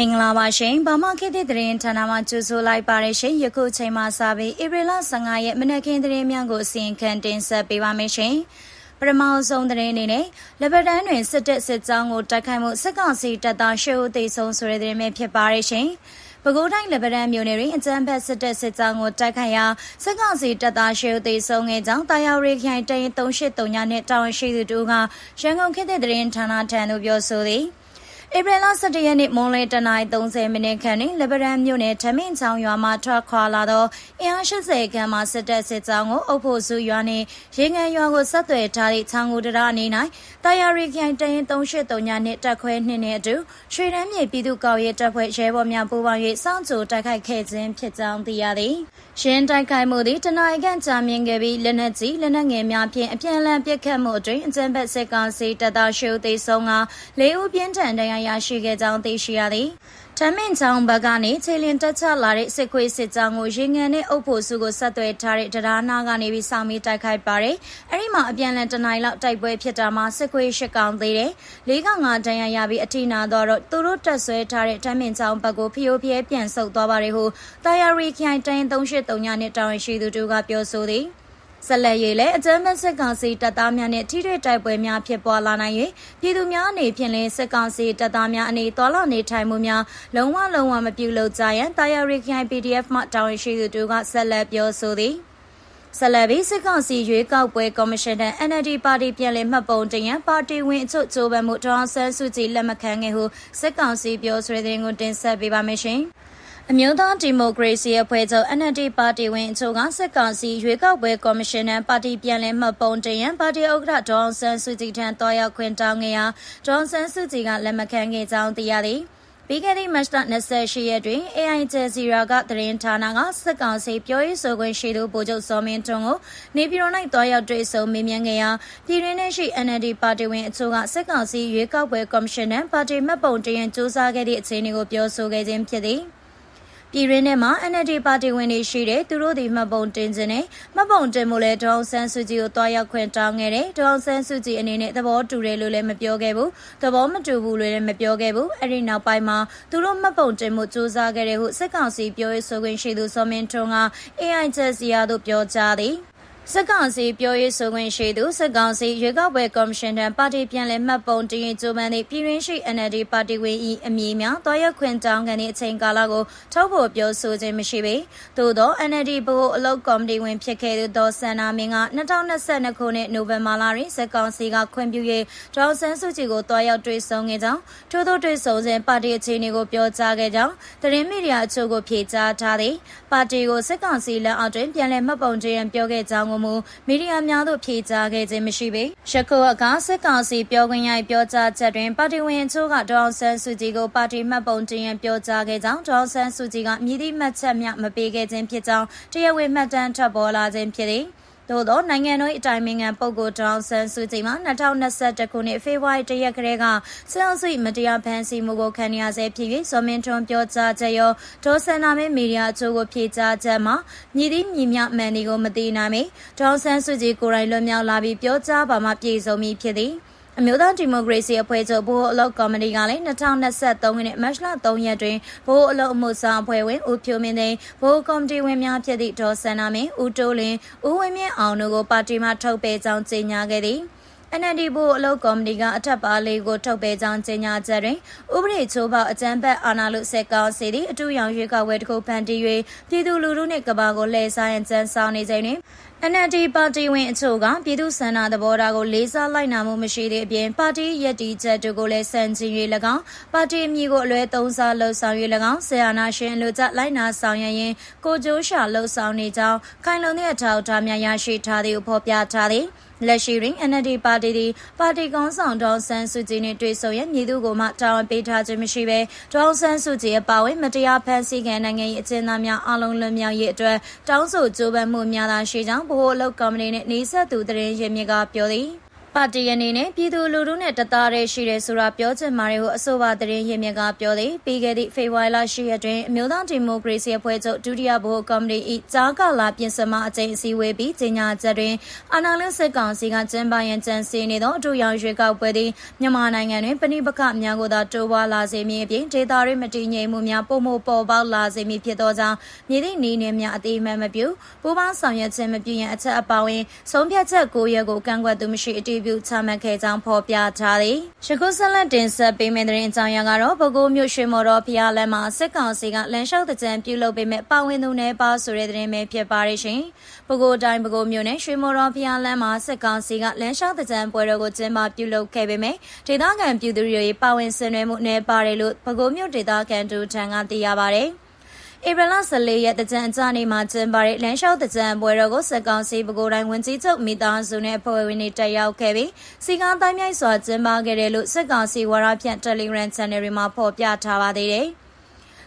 မင်္ဂလာပါရှင်ဗမာခေတ်သစ်သတင်းဌာနမှကြိုဆိုလိုက်ပါရရှင်ယခုချိန်မှစပြီးဧပြီလ15ရက်မနက်ခင်းသတင်းများကိုအစီရင်ခံတင်ဆက်ပေးပါမယ်ရှင်ပထမဆုံးသတင်းအနေနဲ့လဘဒန်တွင်စစ်တပ်စစ်ကြောင်းကိုတိုက်ခိုက်မှုစစ်ကောင်စီတပ်သားရှေ့ဦးသိဆုံးဆိုတဲ့သတင်းပဲဖြစ်ပါရရှင်ပဲခူးတိုင်းလက်ပံတန်းမြို့နယ်တွင်အကြမ်းဖက်စစ်တပ်စစ်ကြောင်းကိုတိုက်ခိုက်ရာစစ်ကောင်စီတပ်သားရှေ့ဦးသိဆုံးခဲ့ကြောင်းတာယာရီခိုင်တရင်383ညနဲ့တာဝန်ရှိသူတို့ကရန်ကုန်ခေတ်သစ်သတင်းဌာနထံသို့ပြောဆိုသည် ဧပြီလ17ရက်နေ့မွန်လယ်တနင်္လာ30မိနစ်ခန့်တွင်လဘရန်မြို့နယ်ထမင်းချောင်းရွာမှထွက်ခွာလာသောအင်အား80ခန်းမှစစ်တပ်စစ်ကြောင်းကိုအုပ်ဖို့စုရွာနှင့်ရေငန်ရွာကိုဆက်သွယ်ထားသည့်ချောင်းကိုတရအနေ၌တာယာရီခိုင်တရင်383ညနှင့်တက်ခွဲနှင့်နှင့်အတူရွှေရမ်းမြေပြည်သူ့ကောက်ရဲတပ်ဖွဲ့ရဲဘော်များပူးပေါင်း၍စောင့်ကြိုတိုက်ခိုက်ခဲ့ခြင်းဖြစ်ကြောင်းသိရသည်။ရှင်းတိုက်ခိုက်မှုသည်တနအီကန်ကြာမြင့်ခဲ့ပြီးလက်နက်ကြီးလက်နက်ငယ်များဖြင့်အပြန်အလှန်ပစ်ခတ်မှုအတွင်းအကြမ်းဖက်စစ်ကောင်စီတပ်သားရှုသိဆုံးကလေးဦးပြင်းထန်တရားရရှိခဲ့ကြောင်းသိရှိရသည်။ထမင်းချောင်းဘက်ကနေခြေလင်တက်ချလာတဲ့စစ်ခွေးစစ်ကြောင်းကိုရေငန်နဲ့အုပ်ဖို့စုကိုဆက်သွယ်ထားတဲ့တရားနာကနေပြီးစောင့်ပြီးတိုက်ခိုက်ပါတယ်။အဲဒီမှာအပြန်လန်တနိုင်လောက်တိုက်ပွဲဖြစ်တာမှာစစ်ခွေးရှစ်ကောင်သေးတယ်။လေးကောင်ငါတန်ရရပြီးအထိနာတော့သူတို့တက်ဆွဲထားတဲ့ထမင်းချောင်းဘက်ကိုဖျိုးဖျဲပြန်ဆုတ်သွားပါတယ်ဟုတာယာရီခိုင်တိုင်း383ညနဲ့တာဝန်ရှိသူတို့ကပြောဆိုသည်။ ဆက်လက်၍လည်းအကြမ်းဖက်စစ်ကောင်စီတပ်သားများနှင့်ထိထိတိုက်ပွဲများဖြစ်ပွားလာနိုင်၍ပြည်သူများအနေဖြင့်လည်းစစ်ကောင်စီတပ်သားများအနေတော်လှန်နေထိုင်မှုများလုံးဝလုံးဝမပြုလုပ်ကြရန်တာယာရီခိုင် PDF မှတာဝန်ရှိသူတို့ကဆက်လက်ပြောဆိုသည်ဆက်လက်ပြီးစစ်ကောင်စီရွေးကောက်ပွဲကော်မရှင်ထံ NLD ပါတီပြန်လည်မှတ်ပုံတင်ရန်ပါတီဝင်အချို့ကြိုးပမ်းမှုဒေါအောင်ဆန်းစုကြည်လက်မခံခဲ့ဟုစစ်ကောင်စီပြောဆိုတဲ့ကိုတင်ဆက်ပေးပါမယ်ရှင်။ အမျိုးသားဒီမိုကရေစီအဖွဲ့ချုပ် NLD ပါတီဝင်အချို့ကစစ်ကောင်စီရွေးကောက်ပွဲကော်မရှင်နဲ့ပါတီပြန်လည်မှတ်ပုံတင်ရန်ပါတီဥက္ကဋ္ဌဒေါအောင်ဆန်းစုကြည်ထံတွားရောက်ခွင့်တောင်းခဲ့ရာဒေါအောင်ဆန်းစုကြည်ကလက်မခံခဲ့ကြောင်းသိရသည်ပြီးခဲ့တဲ့မတ်လ28ရက်တွင် AI ဂျယ်စီရာကသတင်းဌာနကစစ်ကောင်စီပြောရေးဆိုခွင့်ရှိသူဗိုလ်ချုပ်စောမင်းထွန်းကိုနေပြည်တော်၌တွားရောက်တွေ့ဆုံမေးမြန်းခဲ့ရာပြည်တွင်းရှိ NLD ပါတီဝင်အချို့ကစစ်ကောင်စီရွေးကောက်ပွဲကော်မရှင်နဲ့ပါတီမှတ်ပုံတင်ရန်စ조사ခဲ့သည့်အခြေအနေကိုပြောဆိုခဲ့ခြင်းဖြစ်သည်။ ပြည်ရင်းထဲမှာ NLD ပါတီဝင်တွေရှိတဲ့သူတို့ဒီမှတ်ပုံတင်ခြင်းနဲ့မှတ်ပုံတင်မှုလဲဒေါအောင်ဆန်းစုကြည်ကိုတွားရောက်ခွင့်တောင်းခဲ့တယ်ဒေါအောင်ဆန်းစုကြည်အနေနဲ့သဘောတူတယ်လို့လည်းမပြောခဲ့ဘူးသဘောမတူဘူးလို့လည်းမပြောခဲ့ဘူးအဲ့ဒီနောက်ပိုင်းမှာသူတို့မှတ်ပုံတင်မှုစူးစမ်းခဲ့တယ်ဟုစစ်ကောင်စီပြောရေးဆိုခွင့်ရှိသူစောမင်းထွန်းက AI ချက်စီယာတို့ပြောကြားသည် စစ်ကောင်စီပြောရေးဆိုခွင့်ရှိသူစစ်ကောင်စီရွေးကောက်ပွဲကော်မရှင်ထံပါတီပြန်လည်မှတ်ပုံတင်ကြိုးပမ်းသည့်ပြည်ရင်းရှိ NLD ပါတီဝင်၏အမည်များတွားရက်ခွင့်တောင်းခံသည့်အချိန်ကာလကိုထုတ်ဖော်ပြောဆိုခြင်းမရှိပေသို့သော NLD ဘို့အလုပ်ကော်မတီဝင်ဖြစ်ခဲ့သူဒေါ်စန္နာမင်းက2022ခုနှစ်နိုဝင်ဘာလတွင်စစ်ကောင်စီကခွင့်ပြု၍ဒေါ်ဆန်းစုကြည်ကိုတွားရောက်တွေ့ဆုံခဲ့ကြောင်းထို့သောတွေ့ဆုံစဉ်ပါတီအခြေအနေကိုပြောကြားခဲ့ကြောင်းသတင်းမီဒီယာအချို့ကိုဖြေကြားထားသည်ပါတီကိုစစ်ကောင်စီလက်အောက်တွင်ပြန်လည်မှတ်ပုံတင်ရန်ပြောခဲ့ကြောင်းကိုမူမီဒီယာများသို့ဖြေကြားခဲ့ခြင်းမရှိပေရခိုအခါစစ်ကောင်စီပြောခွင့်ရပြောကြားချက်တွင်ပါတီဝင်အချို့ကဒေါအောင်ဆန်းစုကြည်ကိုပါတီမှတ်ပုံတင်ရန်ပြောကြားခဲ့ကြောင်းဒေါအောင်ဆန်းစုကြည်ကမြည်သည့်မှတ်ချက်များမပေးခဲ့ခြင်းဖြစ်ကြောင်းတရားဝင်မှတ်တမ်းထွက်ပေါ်လာခြင်းဖြစ်သည် သို့သောနိုင်ငံတော်အတိုင်ပင်ခံပုဂ္ဂိုလ်ဒေါအောင်ဆန်းစုကြည်မှ2021ခုနှစ်ဖေဖော်ဝါရီလရက်ခရဲကဆယ်အောင်စုမတရားဖမ်းဆီးမှုကိုခံရဆဲဖြစ်၍ဇော်မင်းထွန်းပြောကြားချက်ရောဒေါ်ဆန္ဒမဲမီဒီယာအချို့ကိုဖြေကြားချက်မှာမြည်သည့်မြည်မြမှန်ဒီကိုမသိနိုင်ပေဒေါအောင်ဆန်းစုကြည်ကိုယ်တိုင်လွတ်မြောက်လာပြီးပြောကြားပါမှပြည်စုံမည်ဖြစ်သည် အမျိုးသားဒီမိုကရေစီအဖွဲ့ချုပ်ဘိုးအလုပ်ကော်မတီကလည်း2023ခုနှစ်မတ်လ3ရက်တွင်ဘိုးအလုပ်အမှုဆောင်အဖွဲ့ဝင်ဦးဖြိုးမင်းသိန်းဘိုးကော်မတီဝင်များဖြစ်သည့်ဒေါ်စန္နာမင်းဦးတိုးလင်းဦးဝင်းမြင့်အောင်တို့ကိုပါတီမှထုတ်ပယ်ကြောင်းကြေညာခဲ့သည် NLD ဘို့အလုပ်ကော်မတီကအထက်ပါလေးကိုထုတ်ပေးကြောင်းကြေညာချက်တွင်ဥပဒေချိုးဖောက်အကြမ်းဖက်အာဏာလုစက်ကောင်းစီသည့်အတူရောင်ရွေးကောက်ပွဲတစ်ခုဖန်တီး၍ပြည်သူလူထုနှင့်ကဘာကိုလှည့်စားရန်ကြံဆောင်နေချိန်တွင် NLD ပါတီဝင်အချို့ကပြည်သူ့ဆန္ဒသဘောထားကိုလေးစားလိုက်နာမှုမရှိတဲ့အပြင်ပါတီရည်တည်ချက်တို့ကိုလည်းစံကျင်၍၎င်းပါတီအမည်ကိုအလွဲသုံးစားလှုပ်ဆောင်၍၎င်းဆရာနာရှင်လူကြလိုက်နာဆောင်ရွက်ရင်းကိုကျိုးရှာလှုပ်ဆောင်နေကြောင်းခိုင်လုံတဲ့အထောက်အထားများရရှိထားသည်ကိုဖော်ပြထားသည်လက်ရှိတွင် NLD ပါတီသည်ပါတီကောင်းဆောင်ဒေါ်ဆန်းစုကြည်နှင့်တွေ့ဆုံရန်မြည်သူကိုမှတာဝန်ပေးထားခြင်းမရှိဘဲဒေါ်ဆန်းစုကြည်အပါအဝင်မတရားဖန်ဆီးခံနိုင်ငံရေးအကျဉ်းသားများအလုံးလွတ်မြောက်ရေးအတွက်တောင်းဆိုကြိုးပမ်းမှုများသာရှိကြောင်းဗဟိုအလုပ်ကော်မတီနှင့်နေဆက်သူသတင်းရင်းမြစ်ကပြောသည် ပါတီအနေနဲ့ပြည်သူလူထုနဲ့တသားတည်းရှိတယ်ဆိုတာပြောချင်ပါတယ်ဟုအဆိုပါသတင်းရင်းမြစ်ကပြောသည်ပြီးခဲ့သည့်ဖေဖော်ဝါရီလ10ရက်တွင်အမျိုးသားဒီမိုကရေစီအဖွဲ့ချုပ်ဒုတိယဗဟိုကော်မတီ၏ကြားကာလပြင်ဆင်မအကြိမ်အစည်းအဝေးပြီးကြေညာချက်တွင်အာဏာလွတ်စစ်ကောင်စီကကျင်းပရန်ကြံစည်နေသောအထူးရောင်ရွေးကောက်ပွဲသည်မြန်မာနိုင်ငံတွင်ပဏိပခများကိုသာတိုးပွားလာစေမည်အပြင်ဒေသတွင်မတည်ငြိမ်မှုများပုံမှုပေါ်ပေါက်လာစေမည်ဖြစ်သောကြောင့်မြည်သည့်နည်းနှင့်များအသေးမှန်မပြုပူးပေါင်းဆောင်ရွက်ခြင်းမပြုရန်အချက်အပါဝင်ဆုံးဖြတ်ချက်9ရက်ကိုကန့်ကွက်သူမရှိအတည်ပြုချမှတ်ခဲ့ကြောင်းဖော်ပြထားသည်။ရခုဆက်လက်တင်ဆက်ပေးမယ့်သတင်းအကြောင်းအရာကတော့ပဲခူးမြို့ရွှေမော်တော်ဖျားလမ်းမှာစစ်ကောင်စီကလမ်းလျှောက်တဲ့ကြံပြုလုပ်ပေးမဲ့ပါဝင်သူနယ်ပါဆိုတဲ့သတင်းပဲဖြစ်ပါရရှင်။ပဲခူးတိုင်းပဲခူးမြို့နယ်ရွှေမော်တော်ဖျားလမ်းမှာစစ်ကောင်စီကလမ်းလျှောက်တဲ့ကြံပွဲတော်ကိုကျင်းပပြုလုပ်ခဲ့ပေမဲ့ဒေသခံပြည်သူတွေပါဝင်ဆင်နွှဲမှုနယ်ပါတယ်လို့ပဲခူးမြို့ဒေသခံတူထံကသိရပါဗျ။ ဧပြီလ14ရက်တကြံအကြနေမှာကျင်းပတဲ့လမ်းလျှောက်တကြံပွဲတော်ကိုစက်ကောင်စီပဲခူးတိုင်းဝန်ကြီးချုပ်မိသားစုနဲ့အဖွဲ့ဝင်တွေတက်ရောက်ခဲ့ပြီးစီကားတိုင်းမြိုက်စွာကျင်းပခဲ့တယ်လို့စက်ကောင်စီဝါရဖြန့် Telegram Channel တွေမှာဖော်ပြထားပါသေးတယ်။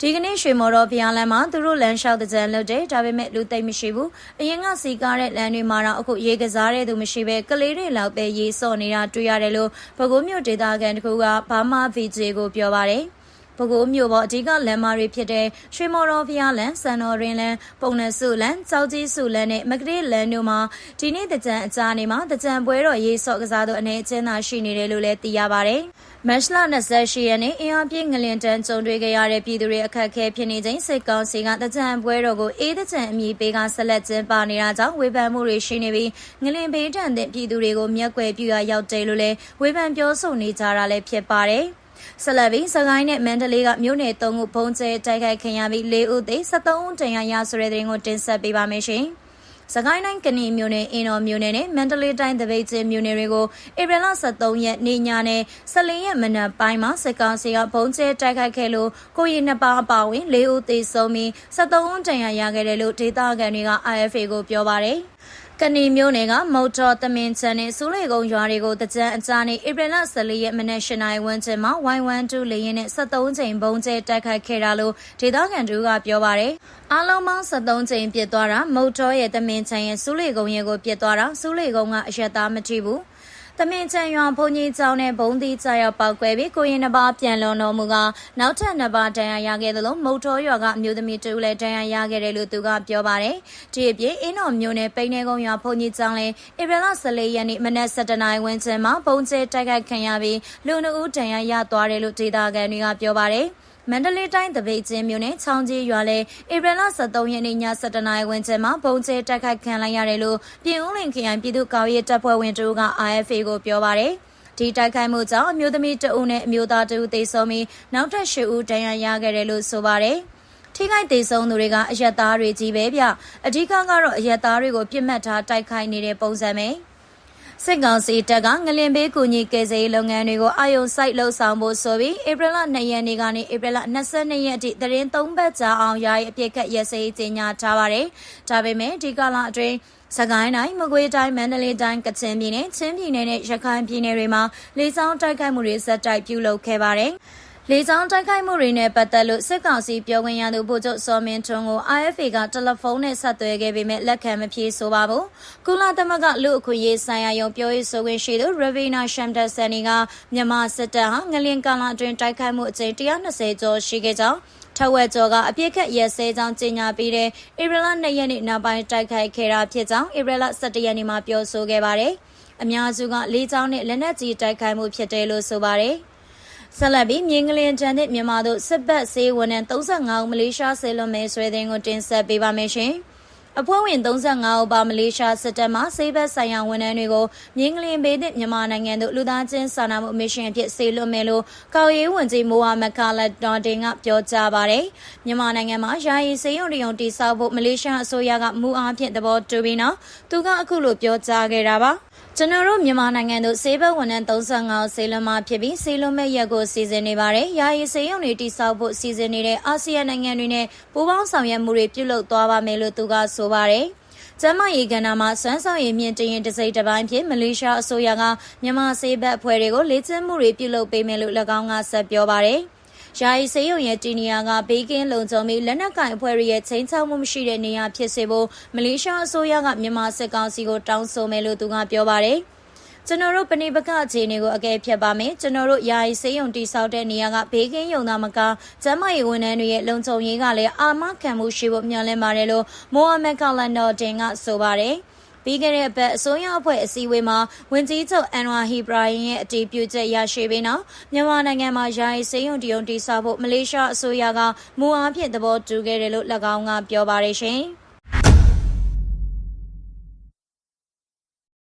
ဒီကနေ့ရွှေမော်တော်ဖျားလမ်းမှာသူတို့လမ်းလျှောက်တဲ့ကြံလုပ်တယ်ဒါပေမဲ့လူသိမ့်မရှိဘူးအရင်ကစီကားတဲ့လမ်းတွေမှာတော့အခုရေကစားတဲ့သူမရှိပဲကလေးတွေလောက်ပဲရေစော့နေတာတွေ့ရတယ်လို့ပဲခူးမြို့ဒေသခံတကူကဘာမာ VJ ကိုပြောပါတယ်။ ပဲခူးမြို့ပေါ်အဓိကလမ်းမတွေဖြစ်တဲ့ရွှေမော်တော်ဖျားလမ်း၊စံတော်ရင်လမ်း၊ပုံနှစုလမ်း၊ကြောက်ကြီးစုလမ်းနဲ့မကလေးလမ်းတို့မှာဒီနေ့တကြံအကြားနေမှာတကြံပွဲတော်ရေးဆော့ကစားသူအနေအချင်းသာရှိနေတယ်လို့လည်းသိရပါဗျ။မတ်လ28ရက်နေ့အင်အားပြည့်ငလင်တန်းကြုံတွေ့ခဲ့ရတဲ့ပြည်သူတွေအခက်အခဲဖြစ်နေချိန်စစ်ကောင်စီကတကြံပွဲတော်ကိုအေးတကြံအမည်ပေးကဆက်လက်ကျင်းပနေတာကြောင့်ဝေဖန်မှုတွေရှိနေပြီးငလင်ဘေးတန်တဲ့ပြည်သူတွေကိုမျက်ကွယ်ပြုရရောက်တယ်လို့လည်းဝေဖန်ပြောဆိုနေကြတာလည်းဖြစ်ပါတယ်။ ဆက်လက်ပြီးစကိုင်းနဲ့မန္တလေးကမြို့နယ်၃ခုဘုံကျဲတိုက်ခိုက်ခင်ရပြီး၄ဦးသေ73ဦးတင်ရရဆိုတဲ့တဲ့ရင်ကိုတင်ဆက်ပေးပါမယ်ရှင်။စကိုင်းတိုင်းကဏီမြို့နယ်အင်းတော်မြို့နယ်နဲ့မန္တလေးတိုင်းတပိတ်ကျင်းမြို့နယ်တွေကိုဧပြီလ23ရက်နေ့ညနဲ့14ရက်မနက်ပိုင်းမှာစစ်ကောင်စီကဘုံကျဲတိုက်ခိုက်ခဲ့လို့ကိုရီနှစ်ပါးအပါအဝင်၄ဦးသေဆုံးပြီး73ဦးတင်ရရခဲ့တယ်လို့ဒေသခံတွေက IFA ကိုပြောပါတယ်။ ကဏီမျိုးနယ်ကမုတ်တော်တမင်ချန်နဲ့စူးလေကုန်းရွာတွေကိုတကြံအကြားနေဧပြီလ14ရက်မနက်၈နာရီဝန်းကျင်မှာ Y12 လေရင်နဲ့73ချိန်ဘုံကျဲတိုက်ခိုက်ခဲ့တာလို့ဒေသခံတို့ကပြောပါတယ်။အားလုံးပေါင်း73ချိန်ပြစ်သွားတာမုတ်တော်ရဲ့တမင်ချန်ရဲ့စူးလေကုန်းရဲ့ကိုပြစ်သွားတာစူးလေကုန်းကအရက်သားမကြည့်ဘူး။။ တမင်ချန်ရွာဘုံကြီးကျောင်းနဲ့ဘုံသီးကြရောက်ပောက်ကွဲပြီးကိုရင်နှစ်ပါးပြန်လွန်တော်မူကနောက်ထပ်နှစ်ပါးဒဏ်ရာရခဲ့သလိုမုတ်တော်ရွာကအမျိုးသမီးတူလည်းဒဏ်ရာရခဲ့တယ်လို့သူကပြောပါတယ်။ဒီအပြင်အင်းတော်မျိုးနဲ့ပိန်းနေကုန်းရွာဘုံကြီးကျောင်းလည်းဧပြီလ14ရက်နေ့မနက်7:00နာရီဝန်းကျင်မှာဘုံကျဲတိုက်ခိုက်ခံရပြီးလူနှုတ်ဒဏ်ရာရသွားတယ်လို့ဒေသခံတွေကပြောပါတယ်။ မန္တလေးတိုင်းတပိတ်ချင်းမြို့နယ်ချောင်းကြီးရွာလဲဧပြီလ23ရက်နေ့ည7:00နာရီဝန်းကျင်မှာပုံကျဲတိုက်ခိုက်ခံလိုက်ရတယ်လို့ပြည်ဦးလင်ခရိုင်ပြည်သူ့ကာကွယ်ရေးတပ်ဖွဲ့ဝင်တို့က RFA ကိုပြောပါတယ်။ဒီတိုက်ခိုက်မှုကြောင့်အမျိုးသမီးတဦးနဲ့အမျိုးသားတဦးသေဆုံးပြီးနောက်ထပ်၈ဦးဒဏ်ရာရခဲ့တယ်လို့ဆိုပါတယ်။ထိခိုက်သေးဆုံးသူတွေကအရက်သားတွေကြီးပဲဗျအဓိကကတော့အရက်သားတွေကိုပြစ်မှတ်ထားတိုက်ခိုက်နေတဲ့ပုံစံပဲ။ စစ်ကောင်စီတပ်ကငလင်ဘေးကူညီကယ်ဆယ်ရေးလုပ်ငန်းတွေကိုအာရုံစိုက်လှုပ်ဆောင်ဖို့ဆိုပြီးဧပြီလ2ရက်နေ့ကနေဧပြီလ22ရက်အထိတရင်3ပတ်ကြာအောင်ယာယီအပြည့်ခတ်ရစရေးကြေညာထားပါတယ်။ဒါပေမဲ့ဒီကလာအတွင်းစကိုင်းတိုင်းမကွေးတိုင်းမန္တလေးတိုင်းကချင်ပြည်နယ်ချင်းပြည်နယ်နဲ့ရခိုင်ပြည်နယ်တွေမှာလေကြောင်းတိုက်ခိုက်မှုတွေဆက်တိုက်ပြုလုပ်ခဲ့ပါတယ်။ လေကြောင်းတိုက်ခိုက်မှုတွေနဲ့ပတ်သက်လို့စစ်ကောင်စီပြောခွင့်ရသူဗိုလ်ချုပ်စောမင်းထွန်းကို IFA ကတယ်လီဖုန်းနဲ့ဆက်သွယ်ခဲ့ပေမဲ့လက်ခံမဖြေဆိုပါဘူး။ကုလသမဂ္ဂလူအခွင့်အရေးဆိုင်ရာယုံပြောရေးဆိုခွင့်ရှိသူ Ravina Shamdasani ကမြန်မာစစ်တပ်ဟာငလင်ကာလအတွင်းတိုက်ခိုက်မှုအကြိမ်120ကျော်ရှိခဲ့ကြောင်းထဝက်ကျော်ကအပြစ်ခတ်ရဲစဲကြောင်းကြေညာပြီးတဲ့ဧပြီလ2ရက်နေ့နောက်ပိုင်းတိုက်ခိုက်ခဲ့တာဖြစ်ကြောင်းဧပြီလ17ရက်နေ့မှာပြောဆိုခဲ့ပါတယ်။အများစုကလေးချောင်းနဲ့လက်နက်ကြီးတိုက်ခိုက်မှုဖြစ်တယ်လို့ဆိုပါတယ်။ ဆက်လက်ပြီးမြင်းကလင်တန်တဲ့မြန်မာတို့စစ်ပတ်ဆေးဝန်ထမ်း35ဦးမလေးရှားဆေးလွန်မယ်ဆွဲတဲ့ကိုတင်ဆက်ပေးပါမယ်ရှင်။အဖွဲ့ဝင်35ဦးပါမလေးရှားစစ်တပ်မှဆေးဘက်ဆိုင်ရာဝန်ထမ်းတွေကိုမြင်းကလင်ဘေးသည့်မြန်မာနိုင်ငံသို့လူသားချင်းစာနာမှုမစ်ရှင်အဖြစ်ဆေးလွှတ်မယ်လို့ကော်ရေးဝန်ကြီးမိုဟာမက်ကာလက်ဒေါ်တင်ကပြောကြားပါတယ်။မြန်မာနိုင်ငံမှာယာယီစေယုံတယုံတိစောက်ဖို့မလေးရှားအစိုးရကမူအားဖြင့်သဘောတူပြီးနောက်သူကအခုလိုပြောကြားခဲ့တာပါ။ ကျွန်တော်တို့မြန်မာနိုင်ငံသို့ဆေးဘက်ဝန်ထမ်း35ဆေးလွန်မှဖြစ်ပြီးဆေးလွန်မဲ့ရက်ကိုစီစဉ်နေပါတယ်။ယာယီဆေးရုံတွေတိစောက်ဖို့စီစဉ်နေတဲ့အာဆီယံနိုင်ငံတွေနဲ့ပူးပေါင်းဆောင်ရွက်မှုတွေပြုလုပ်သွားပါမယ်လို့သူကဆိုပါတယ်။ကျမရေးကဏ္ဍမှာစွမ်းဆောင်ရည်မြင့်တင်ရင်တစိမ့်တစ်ပိုင်းဖြင့်မလေးရှားအစိုးရကမြန်မာဆေးဘက်အဖွဲ့တွေကိုလေ့ကျင့်မှုတွေပြုလုပ်ပေးမယ်လို့၎င်းကဆက်ပြောပါတယ်။ ယာယီစေယုံရဲ့တီနီယာကဘေးကင်းလုံခြုံပြီးလက်နက်ကင်အဖွဲ့ရဲ့ချိန်ချောက်မှုမရှိတဲ့နေရာဖြစ်စေဖို့မလေးရှားအစိုးရကမြန်မာစစ်ကောင်စီကိုတောင်းဆိုမယ်လို့သူကပြောပါတယ်။မကျွန်တော်တို့ပဏိပကအခြေအနေကိုအကဲဖြတ်ပါမယ်ကျွန်တော်တို့ယာယီစေးရုံတိဆောက်တဲ့နေရာကဘေးကင်းရုံသားမကကျန်းမာရေးဝန်ထမ်းတွေရဲ့လုံခြုံရေးကလည်းအာမခံမှုရှိဖို့မျှော်လင့်ပါတယ်လို့မိုဟာမက်ကာလန်တော်တင်ကဆိုပါတယ် ပြီးခဲ့တဲ့အပတ်အစိုးရအဖွဲ့အစည်းအဝေးမှာဝန်ကြီးချုပ်အန်ဝါဟီဘရာယင်ရဲ့အတည်ပြုချက်ရရှိပြီးနောက်မြန်မာနိုင်ငံမှာယာယီစေယုံတရုံတိဆောက်ဖို့မလေးရှားအစိုးရကမူအားဖြင့်သဘောတူခဲ့တယ်လို့၎င်းကပြောပါတယ်ရှင်။